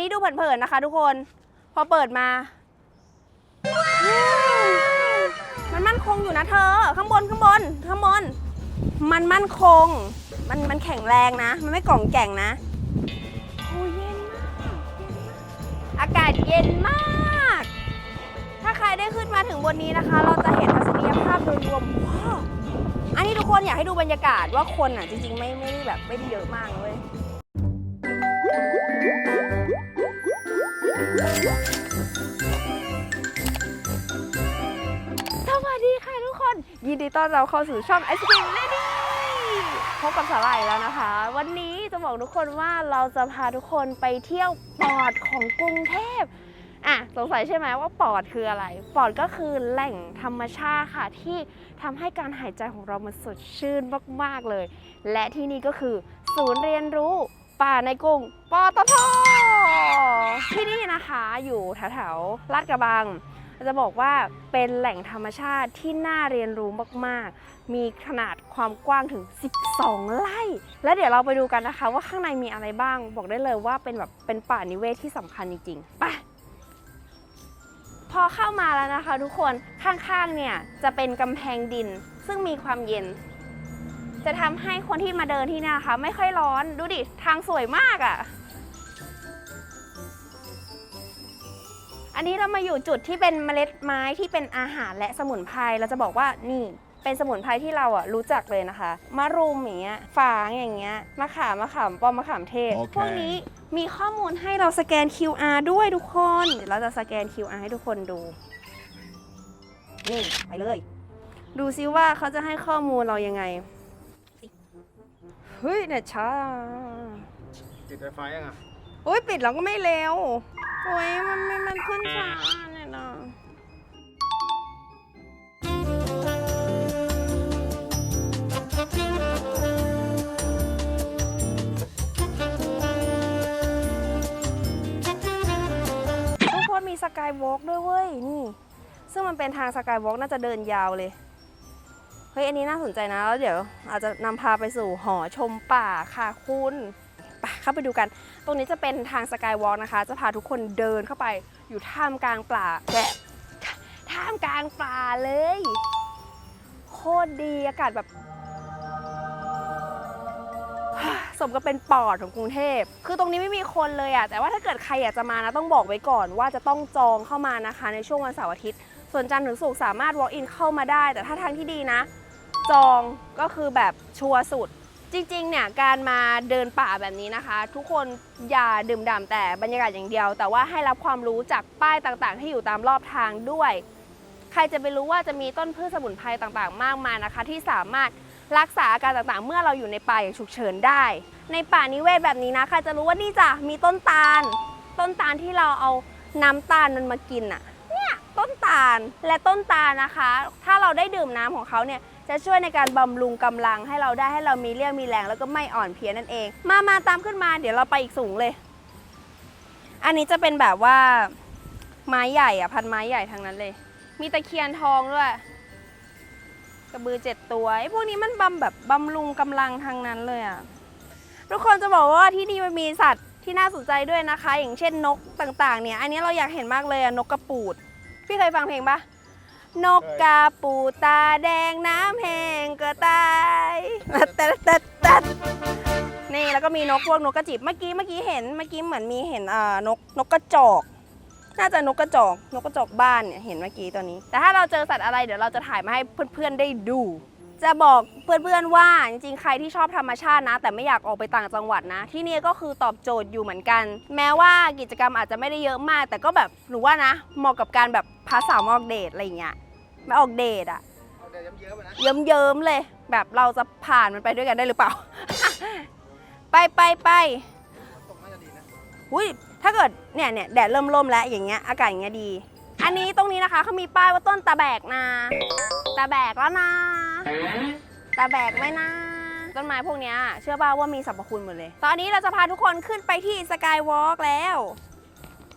นี้ดูเผินๆนะคะ ทุกคน พอเปิดมา มันมั่นคงอยู่นะเธอ ข้างบนข้างบนข้างบน มันมั่นคง มันมันแข็งแรงนะ มันไม่กล่องแก่งนะโอ้เย็นมากอากาศเย็นมาก ถ้าใครได้ขึ้นมาถึงบนนี้นะคะ เราจะเห็นทัศนียภาพโดยรวมว้าวอันนี้ทุกคนอยากให้ดูบรรยากาศว่าคนอะจริงๆ ไม่ไม่ได้แบบไม่ได้เยอะมากเลย สวัสดีค่ะทุกคน ยินดีต้อนรับเข้าสู่ช่องไอศครีมเลดี้พบกับสาหร่ายแล้วนะคะ วันนี้จะบอกทุกคนว่าเราจะพาทุกคนไปเที่ยวปอดของกรุงเทพอะสงสัยใช่ไหมว่าปอดคืออะไร ปอดก็คือแหล่งธรรมชาติค่ะ ที่ทำให้การหายใจของเรามันสดชื่นมาก ๆ เลย และที่นี่ก็คือศูนย์เรียนรู้ ป่าในกรุงปตทที่นี่นะคะอยู่แถวๆลาดกระบัง จะบอกว่าเป็นแหล่งธรรมชาติที่น่าเรียนรู้มากๆ มีขนาดความกว้างถึง 12 ไร่ และเดี๋ยวเราไปดูกันนะคะ ว่าข้างในมีอะไรบ้าง บอกได้เลยว่าเป็นแบบเป็นป่านิเวศที่สำคัญจริงๆไปพอเข้ามาแล้วนะคะ ทุกคนข้างๆเนี่ยจะเป็นกำแพงดินซึ่งมีความเย็น จะทำให้คนที่มาเดินที่นี่นะคะ ไม่ค่อยร้อนดูดิทางสวยมากอะ่ะ อันนี้เรามาอยู่จุดที่เป็นเมล็ดไม้ที่เป็นอาหารและสมุนไพรเราจะบอกว่านี่เป็นสมุนไพรที่เราอะรู้จักเลยนะคะ มะรุมอย่างเงี้ย ฝางอย่างเงี้ย มะขาม มะขามป้อม มะขามเทศโอเคพวกนี้มีข้อมูลให้เราสแกน QR ด้วยทุกคนเดี๋ยวเราจะสแกน QR ให้ทุกคนดู นี่ ไปเลย ดูซิว่าเขาจะให้ข้อมูลเรายังไง เฮ้ยเน็ตช้าติดไฟฟ้ายังอะโอ้ยปิดแล้วก็ไม่เร็ว โอ้ยมันมันมันขึ้นช้าเนี่ยนะทุกคนมีสกายวอล์กด้วยเว้ย นี่ ซึ่งมันเป็นทางสกายวอล์กน่าจะเดินยาวเลย เฮ้ยอันนี้น่าสนใจนะแล้วเดี๋ยวอาจจะนำพาไปสู่หอชมป่าค่ะคุณปเข้าไปดูกัน ตรงนี้จะเป็นทางสกายวอล์กนะคะ จะพาทุกคนเดินเข้าไปอยู่ท่ามกลางป่าแบบท่ามกลางป่าเลย โคตรดีอากาศแบบสมกับเป็นปอดของกรุงเทพ คือตรงนี้ไม่มีคนเลยอะแต่ว่าถ้าเกิดใครอยากจะมานะต้องบอกไว้ก่อนว่าจะต้องจองเข้ามานะคะในช่วงวันเสาร์อาทิตย์ ส่วนจันทร์ถึงศุกร์สามารถ walk in เข้ามาได้ แต่ถ้าทางที่ดีนะ จองก็คือแบบชัวร์สุด จริงๆเนี่ยการมาเดินป่าแบบนี้นะคะ ทุกคนอย่าดื่มด่ำแต่บรรยากาศอย่างเดียว แต่ว่าให้รับความรู้จากป้ายต่างๆ ที่อยู่ตามรอบทางด้วย ใครจะไปรู้ว่าจะมีต้นพืชสมุนไพรต่างๆ มากมายนะคะ ที่สามารถรักษาอาการต่างๆ เมื่อเราอยู่ในป่าอย่างฉุกเฉินได้ ในป่านิเวศแบบนี้นะใครจะรู้ว่านี่จ้ะมีต้นตาล ต้นตาลที่เราเอาน้ำตาลมันมากินอะเนี่ยต้นตาลและต้นตาลนะคะ ถ้าเราได้ดื่มน้ำของเขาเนี่ย จะช่วยในการบำรุงกำลังให้เราได้ให้เรามีเรี่ยวมีแรงแล้วก็ไม่อ่อนเพลียนั่นเอง มามาตามขึ้นมาเดี๋ยวเราไปอีกสูงเลย อันนี้จะเป็นแบบว่าไม้ใหญ่อะพันไม้ใหญ่ทั้งนั้นเลย มีตะเคียนทองด้วย กระบือเจ็ดตัวไอ้พวกนี้มันบำแบบบำรุงกำลังทั้งนั้นเลยอะทุกคนจะบอกว่าที่นี่มันมีสัตว์ที่น่าสนใจด้วยนะคะ อย่างเช่นนกต่างๆ เนี่ย อันนี้เราอยากเห็นมากเลยอะนกกระปูด พี่เคยฟังเพลงปะ นกกาปูตาแดงน้ำแห้งก็ตายตัดตัดตัดนี่แล้วก็มีนกพวกนกกระจิบเมื่อกี้เมื่อกี้เห็นเมื่อกี้เหมือนมีเห็นเอ่อนกนกกระจอก น่าจะนกกระจอกนกกระจอกบ้านเนี่ยเห็นเมื่อกี้ตัวนี้ แต่ถ้าเราเจอสัตว์อะไรเดี๋ยวเราจะถ่ายมาให้เพื่อนๆได้ดู จะบอกเพื่อนๆว่าจริงๆ ใครที่ชอบธรรมชาตินะ แต่ไม่อยากออกไปต่างจังหวัดนะ ที่นี่ก็คือตอบโจทย์อยู่เหมือนกัน แม้ว่ากิจกรรมอาจจะไม่ได้เยอะมาก แต่ก็แบบหนูว่านะ เหมาะกับการแบบพาสาวมาออกเดทอะไรอย่างเงี้ยมาออกเดทอะเอาเดี๋ยวเยิ้มๆๆนะเยิ้มๆเลย แบบเราจะผ่านมันไปด้วยกันได้หรือเปล่า ไปไปไปตกน่าจะดีนะอุ้ยถ้าเกิดเนี่ยเนี่ยแดดเริ่มร่มแล้วอย่างเงี้ยอากาศอย่างเงี้ยดี อันนี้ตรงนี้นะคะเขามีป้ายว่าต้นตะแบกนาตะแบกแล้วนะ ตะแบกไหมนะ ต้นไม้พวกเนี้ยเชื่อป่าว่ามีสรรพคุณหมดเลย ตอนนี้เราจะพาทุกคนขึ้นไปที่สกายวอล์กแล้ว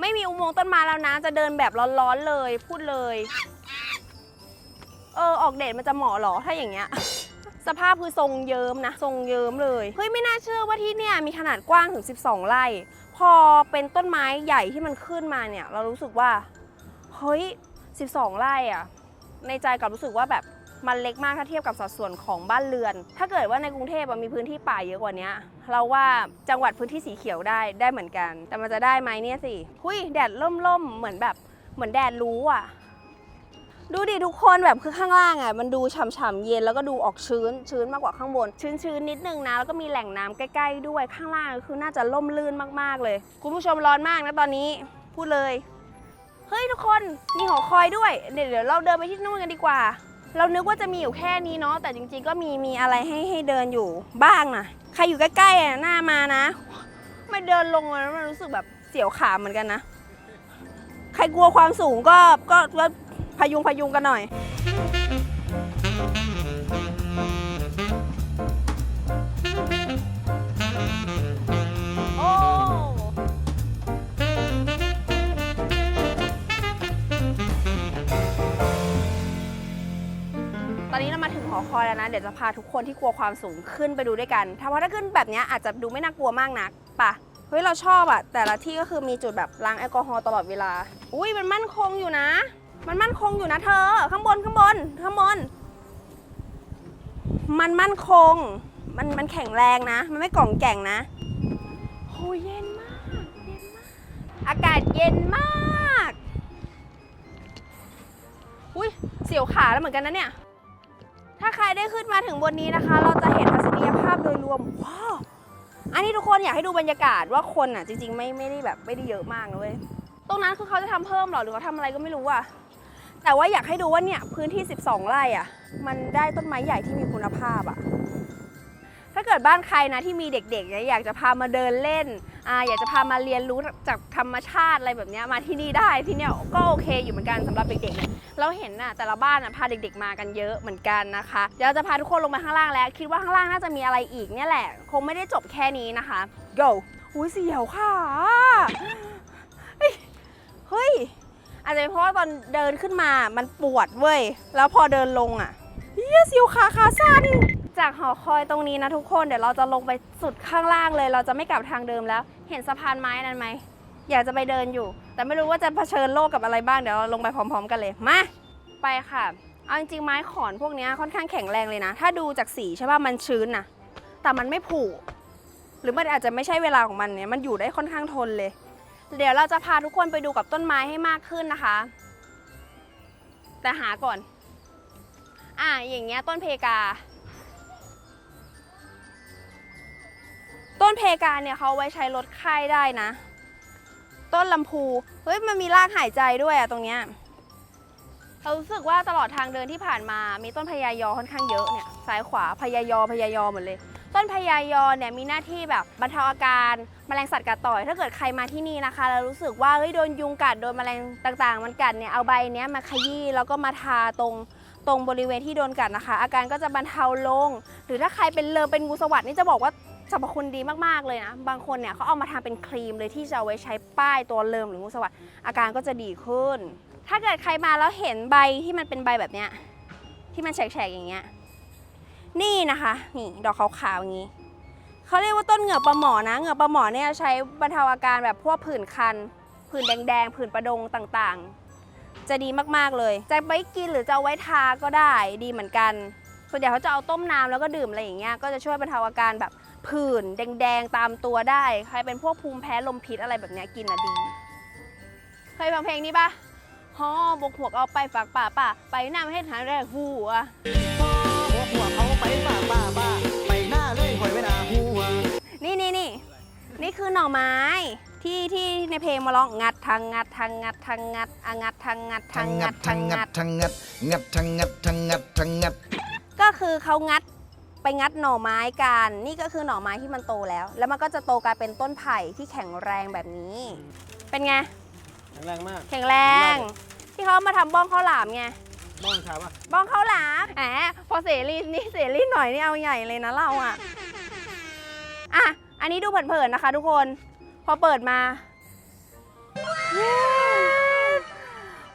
ไม่มีอุโมงค์ต้นไม้แล้วนะ จะเดินแบบร้อนๆเลย พูดเลย เออ ออกเดทมันจะเหมาะหรอ ถ้าอย่างเงี้ยสภาพคือทรงเยิ้มนะ ทรงเยิ้มเลย เฮ้ย ไม่น่าเชื่อว่าที่เนี่ยมีขนาดกว้างถึง 12 ไร่พพอเป็นต้นไม้ใหญ่ที่มันขึ้นมาเนี่ย เรารู้สึกว่า เฮ้ย 12 ไร่อะในใจกลับรู้สึกว่าแบบ มันเล็กมากถ้าเทียบกับสัดส่วนของบ้านเรือน ถ้าเกิดว่าในกรุงเทพมีพื้นที่ป่าเยอะกว่านี้เราว่าจังหวัดพื้นที่สีเขียวได้ได้เหมือนกัน แต่มันจะได้ไหมเนี่ยสิหุยแดดล่มๆเหมือนแบบเหมือนแดดรู้อะดูดิทุกคนแบบคือข้างล่างอะมันดูฉ่ำๆเย็นแล้วก็ดูออกชื้นชื้นมากกว่าข้างบน ชื้นๆนิดนึงนะแล้วก็มีแหล่งน้ำใกล้ๆด้วยข้างล่างคือน่าจะล่มลื่นมากๆเลย คุณผู้ชมร้อนมากนะตอนนี้พูดเลย เฮ้ยทุกคนมีหอคอยด้วยเดี๋ยวเดี๋ยวเราเดินไปที่นู่นกันดีกว่า เรานึกว่าจะมีอยู่แค่นี้เนาะแต่จริง ๆ ก็มีมีอะไรให้ให้เดินอยู่บ้างนะใครอยู่ใกล้ๆอะหน้ามานะไม่เดินลงแล้วมันรู้สึกแบบเสียวขาเหมือนกันนะ ใครกลัวความสูงก็ก็พยุงพยุงกันหน่อย อนนี้เรามาถึงหอคอยแล้วนะ เดี๋ยวจะพาทุกคนที่กลัวความสูงขึ้นไปดูด้วยกัน ถ้าว่าถ้าขึ้นแบบนี้อาจจะดูไม่น่ากลัวมากนักปะเฮ้ยเราชอบอะแต่ละที่ก็คือมีจุดแบบล้างแอลกอฮอล์ตลอดเวลา อุ้ยมันมั่นคงอยู่นะ มันมั่นคงอยู่นะเธอ ข้างบนข้างบนข้างบน มันมั่นคง มันมันแข็งแรงนะ มันไม่กล่องแก่งนะโหเย็นมากเย็นมาก อากาศเย็นมาก อุ้ยเสียวขาแล้วเหมือนกันนะเนี่ยาใครได้ขึ้นมาถึงบนนี้นะคะ เราจะเห็นทัศนียภาพโดยรวมว้าวอันนี้ทุกคนอยากให้ดูบรรยากาศว่าคนอะจริง ๆ ไม่ไม่ได้แบบไม่ได้เยอะมากนะเว้ยตรงนั้นคือเขาจะทำเพิ่มหรอหรือเขาทำอะไรก็ไม่รู้อะแต่ว่าอยากให้ดูว่าเนี่ยพื้นที่ 12 ไร่อะ มันได้ต้นไม้ใหญ่ที่มีคุณภาพอะถ้าเกิดบ้านใครนะที่มีเด็กๆเนี่ยอยากจะพามาเดินเล่นอ่าอยากจะพามาเรียนรู้จากธรรมชาติอะไรแบบเนี้ยมาที่นี่ได้ที่เนี่ยก็โอเคอยู่เหมือนกันสำหรับเด็กๆเนี่ย เราเห็นน่ะแต่ละบ้านน่ะพาเด็กๆมากันเยอะเหมือนกันนะคะเดี๋ยวเราจะพาทุกคนลงไปข้างล่างแล้ว คิดว่าข้างล่างน่าจะมีอะไรอีกเนี่ยแหละ คงไม่ได้จบแค่นี้นะคะ go อุ้ยเสียวค่ะเฮ้ยอาจจะเป็นเพราะว่าตอนเดินขึ้นมามันปวดเว้ย แล้วพอเดินลงอะเฮียเสียวขาขาสั้นจากหอคอยตรงนี้นะทุกคนเดี๋ยวเราจะลงไปสุดข้างล่างเลย เราจะไม่กลับทางเดิมแล้ว เห็นสะพานไม้นั้นไหม อยากจะไปเดินอยู่ แต่ไม่รู้ว่าจะเผชิญโลกกับอะไรบ้างเดี๋ยวเราลงไปพร้อม ๆ กันเลยมาไปค่ะเอาจริงๆไม้ขอนพวกนี้ค่อนข้างแข็งแรงเลยนะ ถ้าดูจากสีใช่ป่ะมันชื้นนะแต่มันไม่ผุหรือมันอาจจะไม่ใช่เวลาของมันเนี่ยมันอยู่ได้ค่อนข้างทนเลย เดี๋ยวเราจะพาทุกคนไปดูกับต้นไม้ให้มากขึ้นนะคะ แต่หาก่อน อะอย่างเงี้ยต้นเพกา ต้นเพกาเนี่ยเขาไว้ใช้ลดไข้ได้นะ ต้นลำพูเฮ้ยมันมีรากหายใจด้วยอะตรงเนี้ยเรารู้สึกว่าตลอดทางเดินที่ผ่านมามีต้นพญายอค่อนข้างเยอะเนี่ยซ้ายขวาพญายอพญายอหมดเลย ต้นพญายอเนี่ยมีหน้าที่แบบบรรเทาอาการแมลงสัตว์กัดต่อยถ้าเกิดใครมาที่นี่นะคะแล้วรู้สึกว่าเฮ้ยโดนยุงกัดโดนแมลงต่างๆ มันกัดเนี่ยเอาใบเนี้ยมาขยี้แล้วก็มาทาตรงตรงบริเวณที่โดนกัดนะคะ อาการก็จะบรรเทาลง หรือถ้าใครเป็นเลิมเป็นงูสวัสดนี่จะบอกว่า สรรพคุณดีมากๆเลยนะ บางคนเนี่ยเขาเอามาทำเป็นครีมเลยที่จะเอาไว้ใช้ป้ายตัวเลิมหรืองูสวัสดอาการก็จะดีขึ้น ถ้าเกิดใครมาแล้วเห็นใบที่มันเป็นใบแบบเนี้ยที่มันแฉกๆอย่างเงี้ย นี่นะคะนี่ดอกขาวๆอย่างนี้เขาเรียกว่าต้นเหงือกปลาหมอนะ เหงือกปลาหมอเนี่ยใช้บรรเทาอาการแบบพวกผื่นคัน ผื่นแดงๆ ผื่นประดงต่างๆ จะดีมากๆเลย จะไว้กินหรือจะเอาไว้ทาก็ได้ดีเหมือนกัน ส่วนใหญ่เขาจะเอาต้มน้ำแล้วก็ดื่มอะไรอย่างเงี้ย ก็จะช่วยบรรเทาอาการแบบ ผื่นแดงๆตามตัวได้ ใครเป็นพวกภูมิแพ้ลมพิษอะไรแบบเนี้ยกินอะดี เคยฟังเพลงนี้ปะฮอบกหวกเอาไปฝากป่าป่าไปน้ำให้ทางแรกหัวหัวหัวเขาไปป่าป่าป่าไปหน้าเลยหอยไปหน้าหัวนี่นี่นี่นี่คือหน่อไม้ที่ที่ในเพลงมาร้องงัดทางงัดทางงัดทางงัดอะงัดทางงัดทางงัดทางงัดทั้งงัดงัดทั้งงัดทั้งงัดทั้งงัด ก็คือเขางัดไป งัดหน่อไม้กัน นี่ก็คือหน่อไม้ที่มันโตแล้ว แล้วมันก็จะโตกลายเป็นต้นไผ่ที่แข็งแรงแบบนี้ เป็นไง แข็งแรงมากแข็งแรง ที่เขาเอามาทำบ้องข้าวหลามไง บ้องชาปะบ้องข้าวหลามแหมพอเสรีนี่เสรีหน่อยนี่เอาใหญ่เลยนะเราอะ อะ อันนี้ดูเผินๆนะคะ ทุกคน พอเปิดมา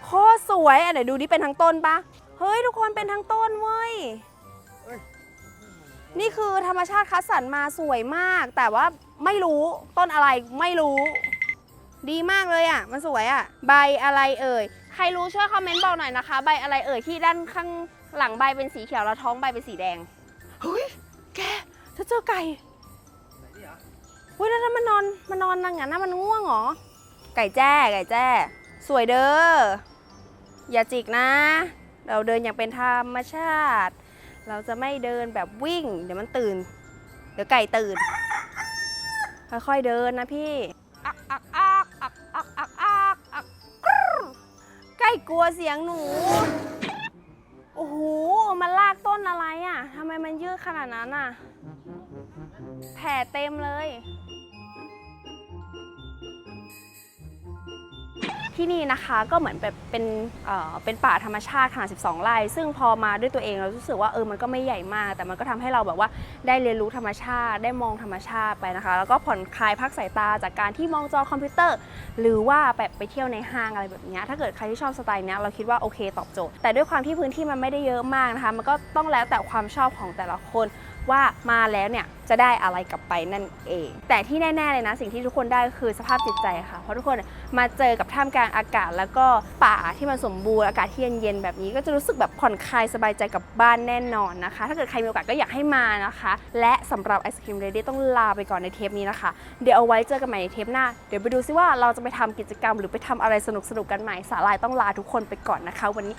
โคตรสวยอะเดี๋ยวดูนี่เป็นทั้งต้นปะเฮ้ย ทุกคนเป็นทั้งต้นเว้ยเนี่ คือธรรมชาติคัดสรรมาสวยมาก แต่ว่าไม่รู้ต้นอะไรไม่รู้ ดีมากเลยอะ มันสวยอะ ใบอะไรเอ่ย ใครรู้ช่วยคอมเมนต์บอกหน่อยนะคะ ใบอะไรเอ่ยที่ด้านข้างหลังใบเป็นสีเขียวแล้วท้องใบเป็นสีแดง เฮ้ย แกจะเจอไก่เฮ้ยแล้วนั่นมันนอนมันนอนนั่งงั้นนะมันง่วงเหรอ ไก่แจ้ไก่แจ้ สวยเด้อ อย่าจิกนะ เราเดินอย่างเป็นธรรมชาติ เราจะไม่เดินแบบวิ่ง เดี๋ยวมันตื่น เดี๋ยวไก่ตื่น ค่อยๆเดินนะพี่อักอักอักอักอักอักอักอักไก่กลัวเสียงหนู โอ้โห มันลากต้นอะไรอะทำไมมันยืดขนาดนั้นอะ แผ่เต็มเลย ที่นี่นะคะก็เหมือนแบบเป็นเป็นป่าธรรมชาติขนาด 12 ไร่ ซึ่งพอมาด้วยตัวเองเรารู้สึกว่าเออมันก็ไม่ใหญ่มาก แต่มันก็ทำให้เราแบบว่าได้เรียนรู้ธรรมชาติ ได้มองธรรมชาติไปนะคะ แล้วก็ผ่อนคลายพักสายตาจากการที่มองจอคอมพิวเตอร์ หรือว่าแบบไปเที่ยวในห้างอะไรแบบนี้ถ้าเกิดใครที่ชอบสไตล์เนี้ยเราคิดว่าโอเคตอบโจทย์ แต่ด้วยความที่พื้นที่มันไม่ได้เยอะมากนะคะ มันก็ต้องแล้วแต่ความชอบของแต่ละคน ว่ามาแล้วเนี่ยจะได้อะไรกลับไปนั่นเอง แต่ที่แน่ๆเลยนะ สิ่งที่ทุกคนได้คือสภาพจิตใจค่ะ เพราะทุกคนมาเจอกับท่ามกลางอากาศ แล้วก็ป่าที่มันสมบูรณ์อากาศที่เย็นๆแบบนี้ ก็จะรู้สึกแบบผ่อนคลายสบายใจกับบ้านแน่นอนนะคะ ถ้าเกิดใครมีโอกาสก็อยากให้มานะคะ และสำหรับไอศครีมเรดี้ต้องลาไปก่อนในเทปนี้นะคะ เดี๋ยวเอาไว้เจอกันใหม่ในเทปหน้า เดี๋ยวไปดูซิว่าเราจะไปทำกิจกรรม หรือไปทำอะไรสนุกๆกันใหม่สาลายต้องลาทุกคนไปก่อนนะคะ วันนี้